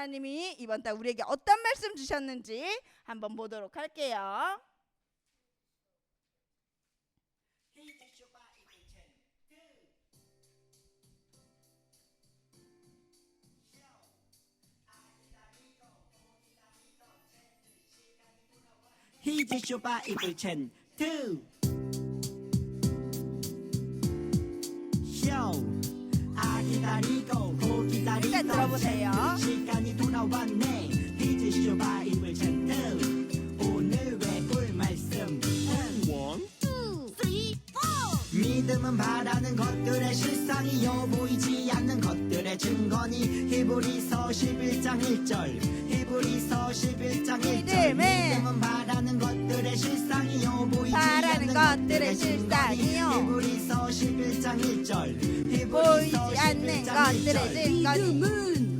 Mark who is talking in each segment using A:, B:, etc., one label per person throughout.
A: 하나님이 이번 달 우리에게 어떤 말씀 주셨는지 한번 보도록 할게요.
B: 히즈쇼바 이불첸 투 쇼. 아 기다리고 고
A: 일단
B: 기다리던
A: 들어보세요.
B: 시간이 돌아왔네. 히즈쇼바 이불첸 투 오늘의 꿀 말씀.
C: One,
B: 믿음은 바라는 것들의 실상이요 보이지 않는 것들의 증거니 히브리서 11장 1절. 히브리서 11장 1절
A: 믿음은
B: 믿음은 바라는 것들의 실상이요 보이지
A: 바라는
B: 않는
A: 것들의 실상이요.
B: 히브리서 11장 1절
A: 보이지 않는
B: 11장
A: 것들의
B: 1절
A: 증거니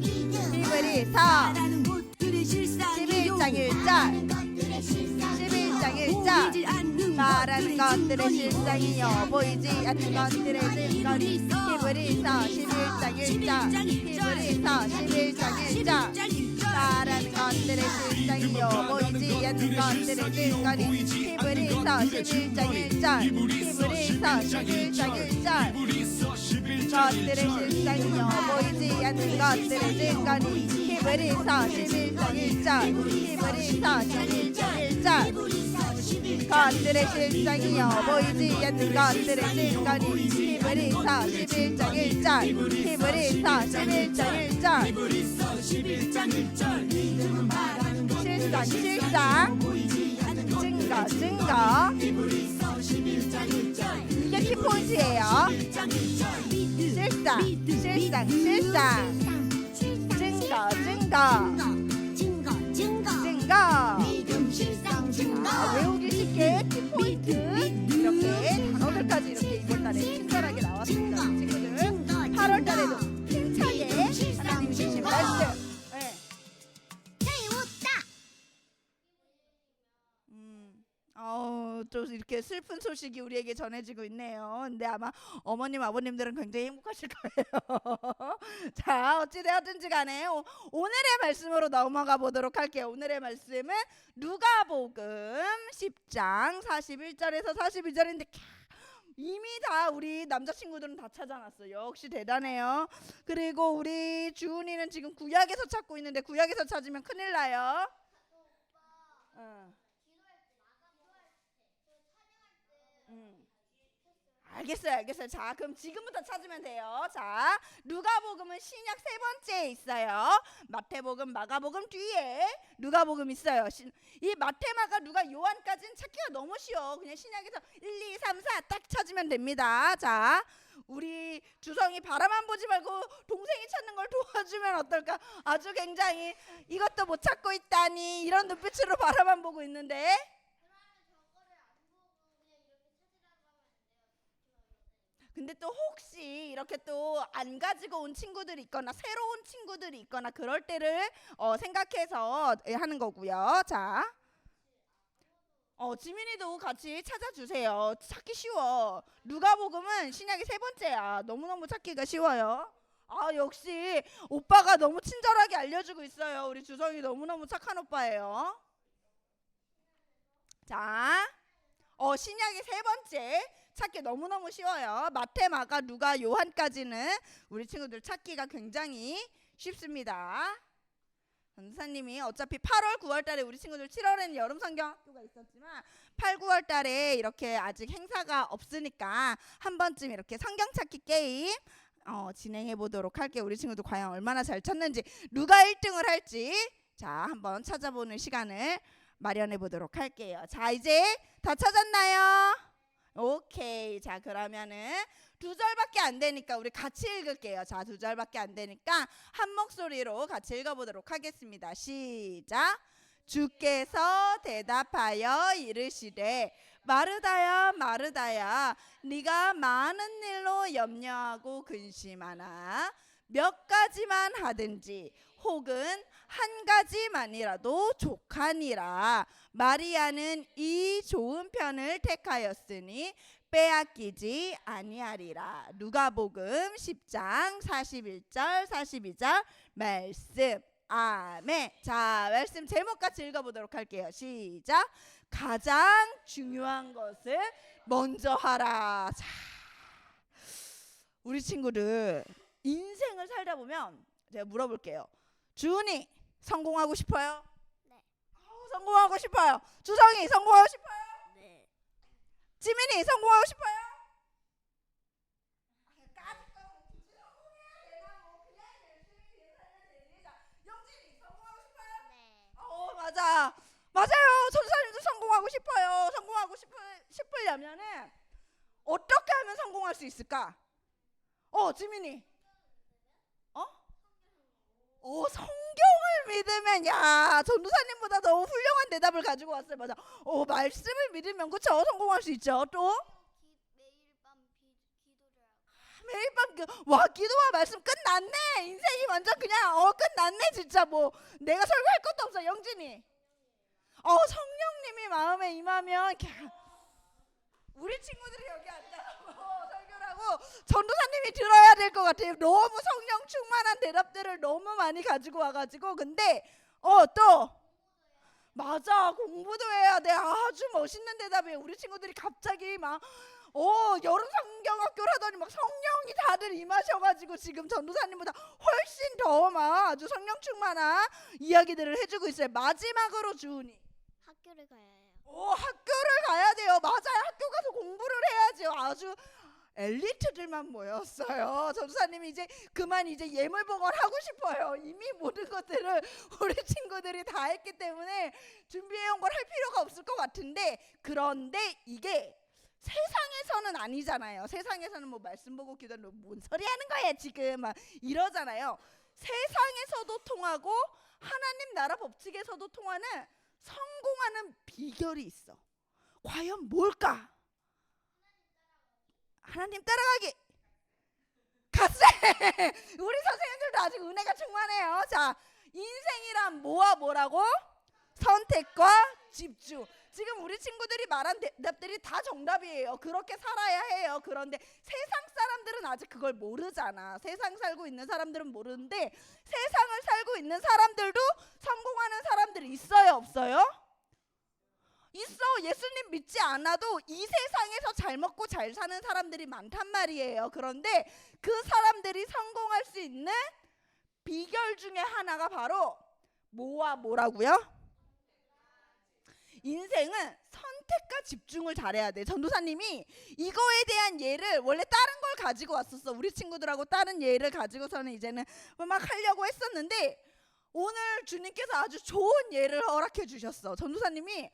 D: 믿음은
A: 히브리서
D: 바라는 것들의 실상이요.
A: 11장 1절. 11장 1절.
D: 않는
A: 말하는 것들의. 실상이요. 보이지 않는 것들의 증거니 히브리서 11장 1절. 히브리서 11장 1절. 말하는 것들의 실상이요. 보이지 않는 것들의 증거니 히브리서 11장 1절. 히브리서 11장 1절 것들의 실상이요 보이지 않는 것들의 증거니 히브리서 11장 1절 히브리서 11장 1절 것들의 실상이요 보이지 않는 것들의 증거니 히브리서 11장 1절 히브리서 11장 1절 실상 실상 증거 증거 이게 키포인트예요. 실상 실상 실상. 증거 증거. 증거 아, 외우기 쉽게 키포인트. 이렇게 단어들까지 이렇게 이번 달에 어, 좀 이렇게 슬픈 소식이 우리에게 전해지고 있네요. 근데 아마 어머님, 아버님들은 굉장히 행복하실 거예요. 자, 어찌되었든지 간에 오- 오늘의 말씀으로 넘어가 보도록 할게요. 오늘의 말씀은 누가복음 10장 41절에서 42절인데 이미 다 우리 남자친구들은 다 찾아놨어요. 역시 대단해요. 그리고 우리 주은이는 지금 구약에서 찾고 있는데 구약에서 찾으면 큰일 나요. 어. 알겠어요, 알겠어요. 자, 그럼 지금부터 찾으면 돼요. 자, 누가복음은 신약 세 번째에 있어요. 마태복음, 마가복음 뒤에 누가복음 있어요. 신- 이 마태, 마가, 누가, 요한까지는 찾기가 너무 쉬워. 그냥 신약에서 1, 2, 3, 4 딱 찾으면 됩니다. 자, 우리 주성이 바라만 보지 말고 동생이 찾는 걸 도와주면 어떨까? 아주 굉장히 이것도 못 찾고 있다니 이런 눈빛으로 바라만 보고 있는데. 근데 또 혹시 이렇게 또 안 가지고 온 친구들이 있거나 새로운 친구들이 있거나 그럴 때를 어, 생각해서 예, 하는 거고요. 자, 어, 지민이도 같이 찾아주세요. 찾기 쉬워. 누가복음은 신약의 세 번째야. 너무너무 찾기가 쉬워요. 아 역시 오빠가 너무 친절하게 알려주고 있어요. 우리 주성이 너무너무 착한 오빠예요. 자, 어 신약의 세 번째 찾기 너무너무 쉬워요. 마태, 마가, 누가, 요한까지는 우리 친구들 찾기가 굉장히 쉽습니다. 전사님이 어차피 8월, 9월 달에 우리 친구들 7월에는 여름 성경 학교가 있었지만 8, 9월 달에 이렇게 아직 행사가 없으니까 한 번쯤 이렇게 성경 찾기 게임 어, 진행해 보도록 할게요. 우리 친구들 과연 얼마나 잘 찾는지 누가 1등을 할지 자 한번 찾아보는 시간을 마련해 보도록 할게요. 자 이제 다 찾았나요? 오케이. 자 그러면은 두 절밖에 안 되니까 우리 같이 읽을게요. 자 두 절밖에 안 되니까 한 목소리로 같이 읽어보도록 하겠습니다. 시작. 주께서 대답하여 이르시되 마르다야 마르다야 네가 많은 일로 염려하고 근심하나 몇 가지만 하든지 혹은 한 가지만이라도 족하니라 마리아는 이 좋은 편을 택하였으니 빼앗기지 아니하리라 누가복음 10장 41절 42절 말씀 아멘. 자, 말씀 제목 같이 읽어보도록 할게요. 시작. 가장 중요한 것을 먼저 하라. 자, 우리 친구들 인생을 살다 보면 제가 물어볼게요. 주은이 성공하고 싶어요?
C: 네.
A: 아우, 성공하고 싶어요. 주성이 성공하고 싶어요?
C: 네.
A: 지민이 성공하고 싶어요?
C: 네.
A: 어 맞아 맞아요 전사님도 성공하고 싶어요 성공하고 싶으, 싶으려면은 어떻게 하면 성공할 수 있을까 어 지민이 어? 어 성경을 믿으면 야 전도사님보다 더 훌륭한 대답을 가지고 왔어요. 맞아. 어 말씀을 믿으면 그쵸 성공할 수 있죠. 또?
C: 기, 매일 밤 비, 기도를 하고.
A: 매일 밤 그, 와 기도와 말씀 끝났네. 인생이 완전 그냥 어 끝났네 진짜 뭐. 내가 설교할 것도 없어 영진이. 어 성령님이 마음에 임하면 우리 친구들이 여기 앉아 하고 전도사님이 들어야 될 것 같아요. 너무 성령 충만한 대답들을 너무 많이 가지고 와가지고. 근데 어 또 맞아. 공부도 해야 돼. 아주 멋있는 대답이에요. 우리 친구들이 갑자기 막 어 여름 성경학교를 하더니 막 성령이 다들 임하셔가지고 지금 전도사님보다 훨씬 더 막 아주 성령 충만한 이야기들을 해주고 있어요. 마지막으로 주은이.
C: 학교를 가야 해요.
A: 오 학교를 가야 돼요. 맞아요. 학교 가서 공부를 해야죠. 아주 엘리트들만 모였어요. 전도사님이 이제 그만 이제 예물복원 하고 싶어요. 이미 모든 것들을 우리 친구들이 다 했기 때문에 준비해온 걸 할 필요가 없을 것 같은데 그런데 이게 세상에서는 아니잖아요. 세상에서는 뭐 말씀 보고 기도하는 뭔 소리 하는 거야 지금? 막 이러잖아요. 세상에서도 통하고 하나님 나라 법칙에서도 통하는 성공하는 비결이 있어. 과연 뭘까? 하나님 따라가기. 갓세! 우리 선생님들도 아직 은혜가 충만해요. 자, 인생이란 뭐와 뭐라고? 선택과 집중. 지금 우리 친구들이 말한 대답들이 다 정답이에요. 그렇게 살아야 해요. 그런데 세상 사람들은 아직 그걸 모르잖아. 세상 살고 있는 사람들은 모르는데 세상을 살고 있는 사람들도 성공하는 사람들이 있어요, 없어요? 있어. 예수님 믿지 않아도 이 세상에서 잘 먹고 잘 사는 사람들이 많단 말이에요. 그런데 그 사람들이 성공할 수 있는 비결 중에 하나가 바로 뭐와 뭐라고요? 인생은 선택과 집중을 잘해야 돼. 전도사님이 이거에 대한 예를 원래 다른 걸 가지고 왔었어. 우리 친구들하고 다른 예를 가지고서는 이제는 막 하려고 했었는데 오늘 주님께서 아주 좋은 예를 허락해 주셨어. 전도사님이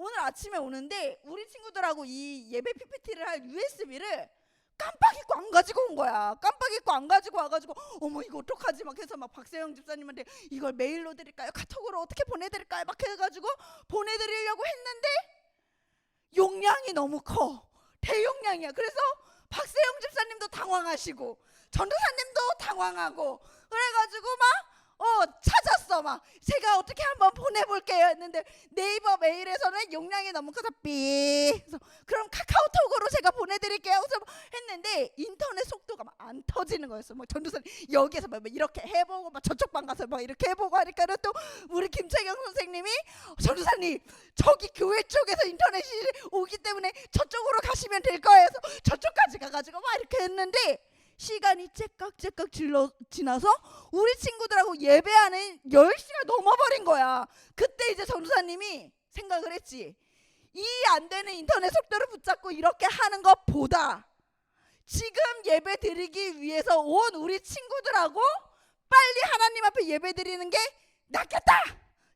A: 오늘 아침에 오는데 우리 친구들하고 이 예배 PPT를 할 USB를 깜빡 잊고 안 가지고 온 거야. 깜빡 잊고 안 가지고 와가지고 어머 이거 어떡하지 막 해서 막 박세영 집사님한테 이걸 메일로 드릴까요? 카톡으로 어떻게 보내드릴까요? 막 해가지고 보내드리려고 했는데 용량이 너무 커. 대용량이야. 그래서 박세영 집사님도 당황하시고 전도사님도 당황하고 그래가지고 막 어 찾았어. 막 제가 어떻게 한번 보내볼게요 했는데 네이버 메일에서는 용량이 너무 커서 삐. 그래서 그럼 카카오톡으로 제가 보내드릴게요. 그래서 했는데 인터넷 속도가 막 안 터지는 거였어 막 전도사님 여기에서 막 이렇게 해보고 막 저쪽 방 가서 막 이렇게 해보고 하니까 또 우리 김채경 선생님이 전도사님 저기 교회 쪽에서 인터넷이 오기 때문에 저쪽으로 가시면 될 거예요. 그래서 저쪽까지 가가지고 막 이렇게 했는데 시간이 째깍째깍 질러, 지나서 우리 친구들하고 예배하는 10시가 넘어버린 거야. 그때 이제 전도사님이 생각을 했지. 이 안 되는 인터넷 속도를 붙잡고 이렇게 하는 것보다 지금 예배 드리기 위해서 온 우리 친구들하고 빨리 하나님 앞에 예배 드리는 게 낫겠다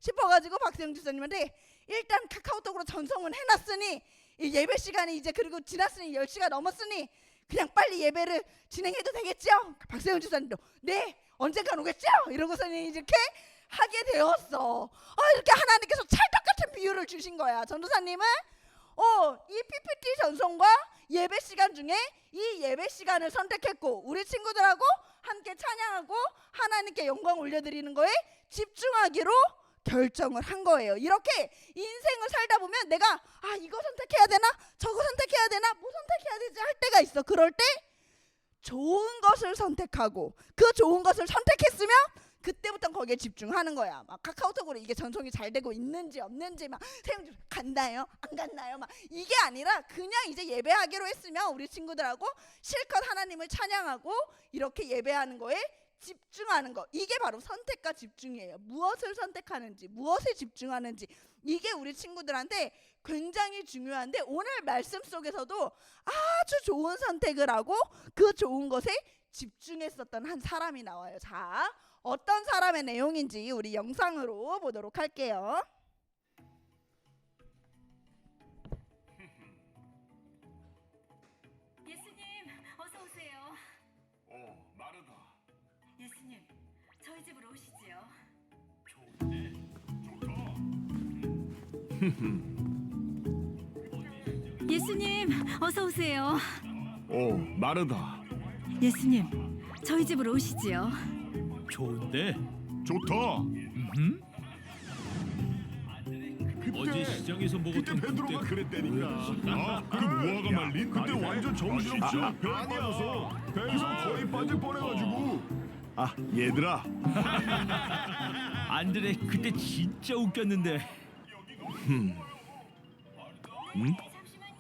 A: 싶어가지고 박세영 집사님한테 일단 카카오톡으로 전송은 해놨으니 이 예배 시간이 이제 그리고 지났으니 10시가 넘었으니 그냥 빨리 예배를 진행해도 되겠죠? 박세훈 주사님도 네 언젠간 오겠죠? 이러고서는 이렇게 하게 되었어. 아 이렇게 하나님께서 찰떡 같은 비유를 주신 거야. 전도사님은 어 이 PPT 전송과 예배 시간 중에 이 예배 시간을 선택했고 우리 친구들하고 함께 찬양하고 하나님께 영광 올려드리는 거에 집중하기로 결정을 한 거예요. 이렇게 인생을 살다 보면 내가 아 이거 선택해야 되나 저거 선택해야 되나 뭐 선택해야 되지 할 때가 있어. 그럴 때 좋은 것을 선택하고 그 좋은 것을 선택했으면 그때부터 거기에 집중하는 거야. 막 카카오톡으로 이게 전송이 잘 되고 있는지 없는지 막 세영 간다요, 안 갔나요? 막 이게 아니라 그냥 이제 예배하기로 했으면 우리 친구들하고 실컷 하나님을 찬양하고 이렇게 예배하는 거에 집중하는 거 이게 바로 선택과 집중이에요. 무엇을 선택하는지, 무엇에 집중하는지 이게 우리 친구들한테 굉장히 중요한데 오늘 말씀 속에서도 아주 좋은 선택을 하고 그 좋은 것에 집중했었던 한 사람이 나와요. 자, 어떤 사람의 내용인지 우리 영상으로 보도록 할게요.
E: 집으로 오시지요.
F: 좋은데? 좋다.
E: 예수님, 어서 오세요.
F: 어, 마르다.
E: 예수님, 저희 집으로 오시지요.
G: 좋은데
F: 좋다.
G: 음? 어제 시장에서 먹었던
F: 베드로가
G: 그때
F: 그랬다니까. 아, 그 무화과 말린? 그때 완전 정신없이 배 빠져서 배에서 거의 빠질 뻔해가지고. 아, 얘들아.
G: 안드레 그때 진짜 웃겼는데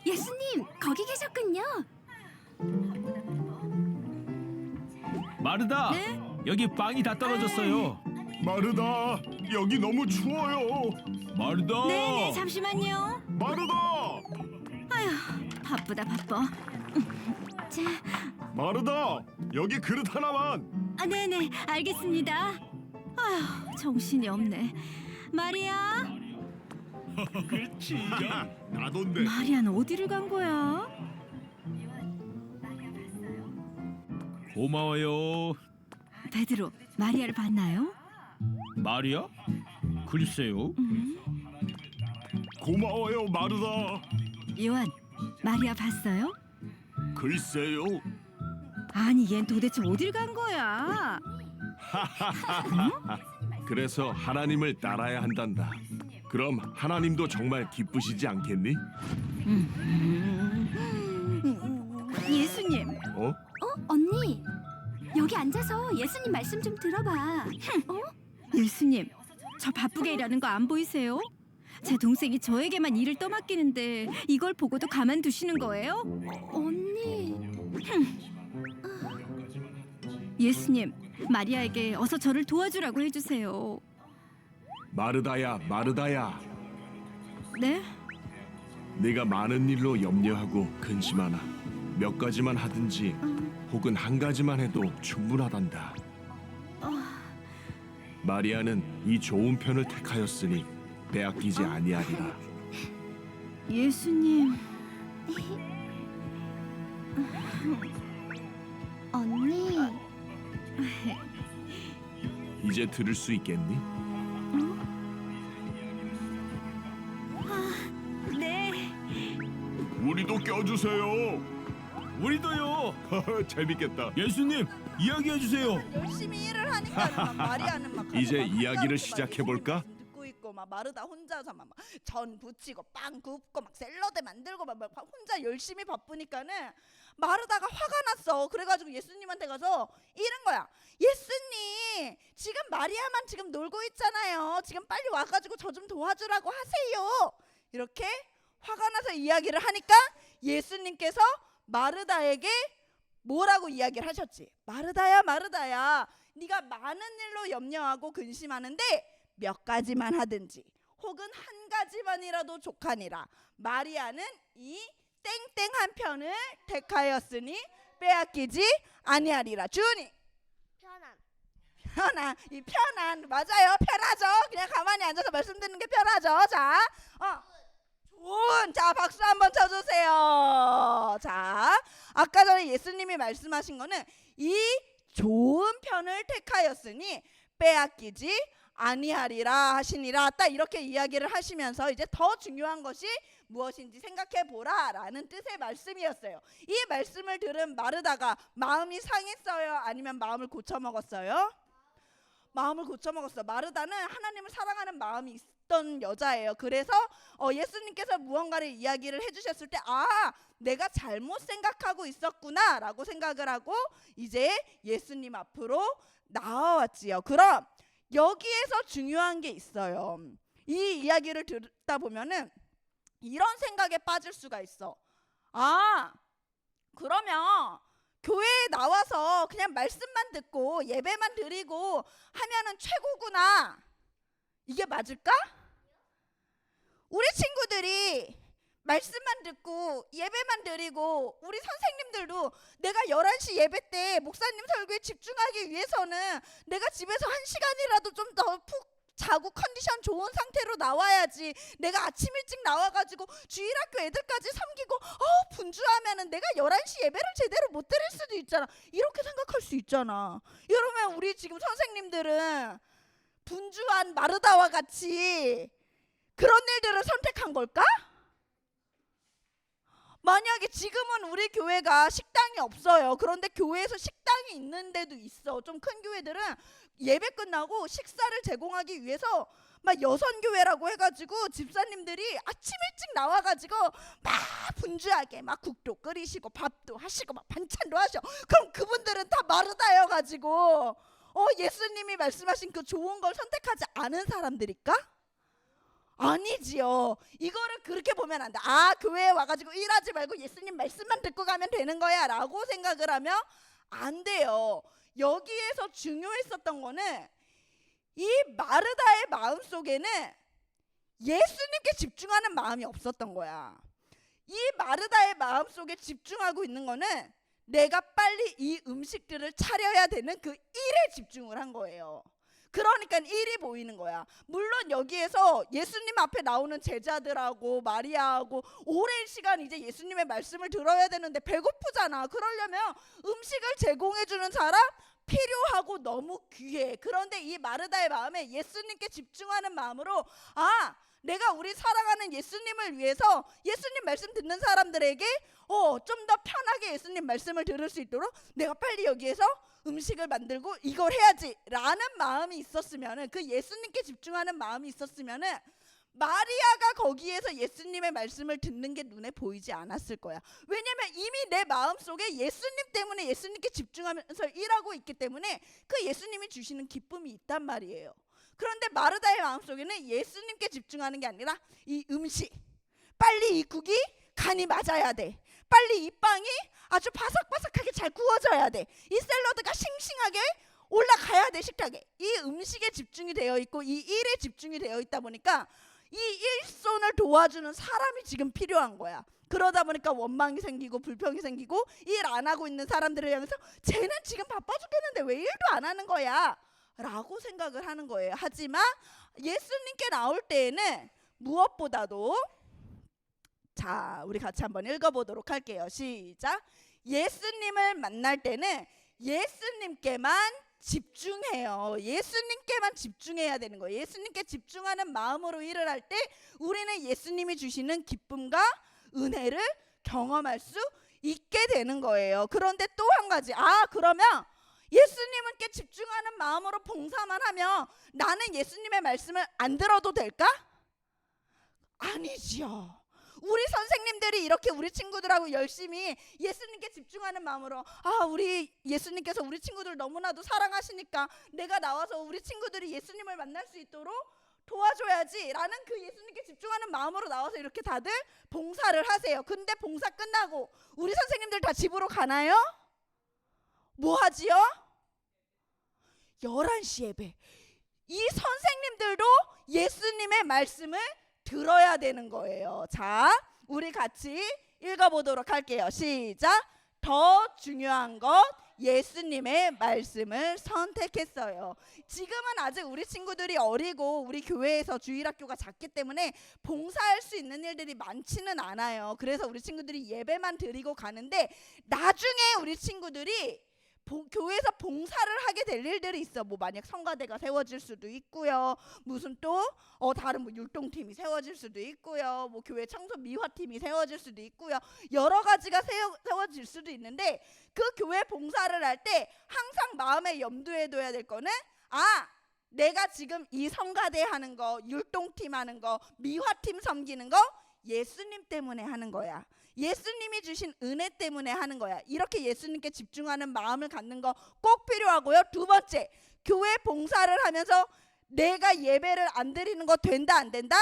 C: 예수님 거기 계셨군요.
G: 마르다 여기 빵이 다 떨어졌어요
F: 마르다. 여기 너무 추워요.
G: 마르다
E: 네네, 잠시만요.
F: 마르다.
E: 아휴, 바쁘다 바빠. 자,
F: 마르다. 여기 그릇 하나만.
E: 아, 네네, 알겠습니다. 아휴, 정신이 없네. 마리아,
G: 그렇지
F: 나돈데.
E: 마리아는 어디를 간 거야?
G: 고마워요
E: 베드로, 마리아를 봤나요?
G: 마리아? 글쎄요
F: 고마워요, 마르다.
E: 요한, 마리아 봤어요?
F: 글쎄요.
E: 아니, 얜 도대체 어딜 간 거야?
F: 그래서 하나님을 따라야 한단다. 그럼 하나님도 정말 기쁘시지 않겠니?
E: 예수님,
F: 어?
C: 언니 여기 앉아서 예수님 말씀 좀 들어봐.
E: 예수님, 저 바쁘게 일하는 거 안 보이세요? 제 동생이 저에게만 일을 떠맡기는데 이걸 보고도 가만두시는 거예요?
C: 언니
E: 예수님, 마리아에게 어서 저를 도와주라고 해주세요.
F: 마르다야, 마르다야.
E: 네?
F: 네가 많은 일로 염려하고 근심하나 몇 가지만 하든지 혹은 한 가지만 해도 충분하단다. 마리아는 이 좋은 편을 택하였으니 빼앗기지 아니하리라.
E: 예수님,
C: 언니
F: 이제 들을 수 있겠니?
E: 네,
F: 우리도 껴주세요.
G: 우리도요
F: 재밌겠다.
G: 예수님 이야기해 주세요
A: 열심히 일을 하니까 막 마리아는 막
F: 이제
A: 막
F: 이야기를
A: 혼자
F: 시작해 볼까?
A: 막 마르다 혼자서 막전 부치고 빵 굽고 막 샐러드 만들고 막, 막 혼자 열심히 바쁘니까는 마르다가 화가 났어. 그래가지고 예수님한테 가서 이런 거야. 예수님 지금 마리아만 지금 놀고 있잖아요. 지금 빨리 와가지고 저 좀 도와주라고 하세요. 이렇게 화가 나서 이야기를 하니까 예수님께서 마르다에게 뭐라고 이야기를 하셨지? 마르다야 마르다야 네가 많은 일로 염려하고 근심하는데 몇 가지만 하든지 혹은 한 가지만이라도 족하니라. 마리아는 이 땡땡 한 편을 택하였으니 빼앗기지 아니하리라. 주니
C: 편안.
A: 편안. 이 편안. 맞아요. 편하죠. 그냥 가만히 앉아서 말씀 듣는 게 편하죠. 자 어. 좋은. 자 박수 한번 쳐주세요. 자 아까 전에 예수님이 말씀하신 거는 이 좋은 편을 택하였으니 빼앗기지 아니하리라 하시니라 딱 이렇게 이야기를 하시면서 이제 더 중요한 것이 무엇인지 생각해 보라라는 뜻의 말씀이었어요. 이 말씀을 들은 마르다가 마음이 상했어요, 아니면 마음을 고쳐 먹었어요? 마음을 고쳐 먹었어. 마르다는 하나님을 사랑하는 마음이 있 던 여자예요. 그래서 어, 예수님께서 무언가를 이야기를 해주셨을 때, 아, 내가 잘못 생각하고 있었구나라고 생각을 하고 이제 예수님 앞으로 나와왔지요. 그럼 여기에서 중요한 게 있어요. 이 이야기를 듣다 보면은 이런 생각에 빠질 수가 있어. 아, 그러면 교회에 나와서 그냥 말씀만 듣고 예배만 드리고 하면은 최고구나. 이게 맞을까? 우리 친구들이 말씀만 듣고 예배만 드리고 우리 선생님들도 내가 11시 예배 때 목사님 설교에 집중하기 위해서는 내가 집에서 한 시간이라도 좀 더 푹 자고 컨디션 좋은 상태로 나와야지. 내가 아침 일찍 나와가지고 주일학교 애들까지 섬기고 어 분주하면은 내가 11시 예배를 제대로 못 드릴 수도 있잖아. 이렇게 생각할 수 있잖아. 이러면 우리 지금 선생님들은 분주한 마르다와 같이 그런 일들을 선택한 걸까? 만약에 지금은 우리 교회가 식당이 없어요. 그런데 교회에서 식당이 있는 데도 있어. 좀 큰 교회들은 예배 끝나고 식사를 제공하기 위해서 막 여선교회라고 해가지고 집사님들이 아침 일찍 나와가지고 막 분주하게 막 국도 끓이시고 밥도 하시고 막 반찬도 하셔. 그럼 그분들은 다 마르다여가지고 어 예수님이 말씀하신 그 좋은 걸 선택하지 않은 사람들일까? 아니지요. 이거를 그렇게 보면 안 돼. 아, 교회에 와가지고 일하지 말고 예수님 말씀만 듣고 가면 되는 거야. 라고 생각을 하면 안 돼요. 여기에서 중요했었던 거는 이 마르다의 마음 속에는 예수님께 집중하는 마음이 없었던 거야. 이 마르다의 마음 속에 집중하고 있는 거는 내가 빨리 이 음식들을 차려야 되는 그 일에 집중을 한 거예요. 그러니까 일이 보이는 거야. 물론 여기에서 예수님 앞에 나오는 제자들하고 마리아하고 오랜 시간 이제 예수님의 말씀을 들어야 되는데 배고프잖아. 그러려면 음식을 제공해 주는 사람 필요하고 너무 귀해. 그런데 이 마르다의 마음에 예수님께 집중하는 마음으로 아, 내가 우리 사랑하는 예수님을 위해서 예수님 말씀 듣는 사람들에게 어, 좀 더 편하게 예수님 말씀을 들을 수 있도록 내가 빨리 여기에서 음식을 만들고 이걸 해야지라는 마음이 있었으면은 그 예수님께 집중하는 마음이 있었으면은 마리아가 거기에서 예수님의 말씀을 듣는 게 눈에 보이지 않았을 거야. 왜냐면 이미 내 마음 속에 예수님 때문에 예수님께 집중하면서 일하고 있기 때문에 그 예수님이 주시는 기쁨이 있단 말이에요. 그런데 마르다의 마음 속에는 예수님께 집중하는 게 아니라 이 음식, 빨리 이 국이 간이 맞아야 돼. 빨리 이 빵이 아주 바삭바삭하게 잘 구워져야 돼. 이 샐러드가 싱싱하게 올라가야 돼 식탁에. 이 음식에 집중이 되어 있고 이 일에 집중이 되어 있다 보니까 이 일손을 도와주는 사람이 지금 필요한 거야. 그러다 보니까 원망이 생기고 불평이 생기고 일 안 하고 있는 사람들을 향해서 쟤는 지금 바빠 죽겠는데 왜 일도 안 하는 거야? 라고 생각을 하는 거예요. 하지만 예수님께 나올 때에는 무엇보다도 자, 우리 같이 한번 읽어보도록 할게요. 시작. 예수님을 만날 때는 예수님께만 집중해요. 예수님께만 집중해야 되는 거예요. 예수님께 집중하는 마음으로 일을 할 때 우리는 예수님이 주시는 기쁨과 은혜를 경험할 수 있게 되는 거예요. 그런데 또 한 가지. 아, 그러면 예수님께 집중하는 마음으로 봉사만 하면 나는 예수님의 말씀을 안 들어도 될까? 아니지요. 우리 선생님들이 이렇게 우리 친구들하고 열심히 예수님께 집중하는 마음으로 아 우리 예수님께서 우리 친구들 너무나도 사랑하시니까 내가 나와서 우리 친구들이 예수님을 만날 수 있도록 도와줘야지 라는 그 예수님께 집중하는 마음으로 나와서 이렇게 다들 봉사를 하세요. 근데 봉사 끝나고 우리 선생님들 다 집으로 가나요? 뭐 하지요? 11시 예배. 이 선생님들도 예수님의 말씀을 들어야 되는 거예요. 자, 우리 같이 읽어보도록 할게요. 시작. 더 중요한 것 예수님의 말씀을 선택했어요. 지금은 아직 우리 친구들이 어리고 우리 교회에서 주일학교가 작기 때문에 봉사할 수 있는 일들이 많지는 않아요. 그래서 우리 친구들이 예배만 드리고 가는데 나중에 우리 친구들이 보- 교회에서 봉사를 하게 될 일들이 있어. 뭐 만약 성가대가 세워질 수도 있고요. 무슨 또 어, 다른 뭐 율동팀이 세워질 수도 있고요. 뭐 교회 청소 미화팀이 세워질 수도 있고요. 여러 가지가 세워, 세워질 수도 있는데 그 교회 봉사를 할 때 항상 마음에 염두에 둬야 될 거는 아 내가 지금 이 성가대 하는 거, 율동팀 하는 거, 미화팀 섬기는 거 예수님 때문에 하는 거야. 예수님이 주신 은혜 때문에 하는 거야. 이렇게 예수님께 집중하는 마음을 갖는 거 꼭 필요하고요. 두 번째, 교회 봉사를 하면서 내가 예배를 안 드리는 거 된다 안 된다?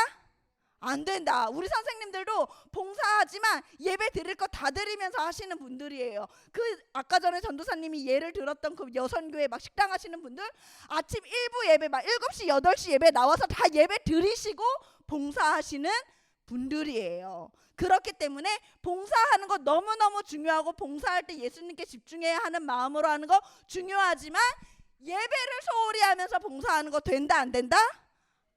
A: 안 된다. 우리 선생님들도 봉사하지만 예배 드릴 거 다 드리면서 하시는 분들이에요. 그 아까 전에 전도사님이 예를 들었던 그 여선교회 막 식당 하시는 분들 아침 일부 예배 막 7시 8시 예배 나와서 다 예배 드리시고 봉사하시는 분들이에요. 그렇기 때문에 봉사하는 거 너무너무 중요하고 봉사할 때 예수님께 집중해야 하는 마음으로 하는 거 중요하지만 예배를 소홀히 하면서 봉사하는 거 된다 안 된다?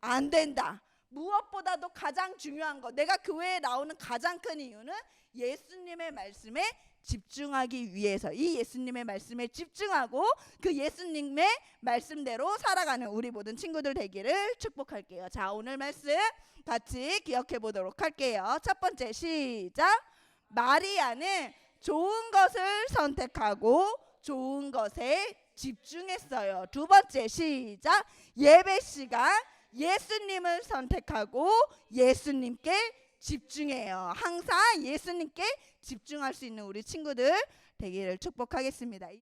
A: 안 된다. 무엇보다도 가장 중요한 거 내가 교회에 나오는 가장 큰 이유는 예수님의 말씀에 집중하기 위해서 이 예수님의 말씀에 집중하고 그 예수님의 말씀대로 살아가는 우리 모든 친구들 되기를 축복할게요. 자, 오늘 말씀 같이 기억해 보도록 할게요. 첫 번째 시작. 마리아는 좋은 것을 선택하고 좋은 것에 집중했어요. 두 번째 시작. 예배 시간 예수님을 선택하고 예수님께 집중해요. 항상 예수님께 집중할 수 있는 우리 친구들 되기를 축복하겠습니다.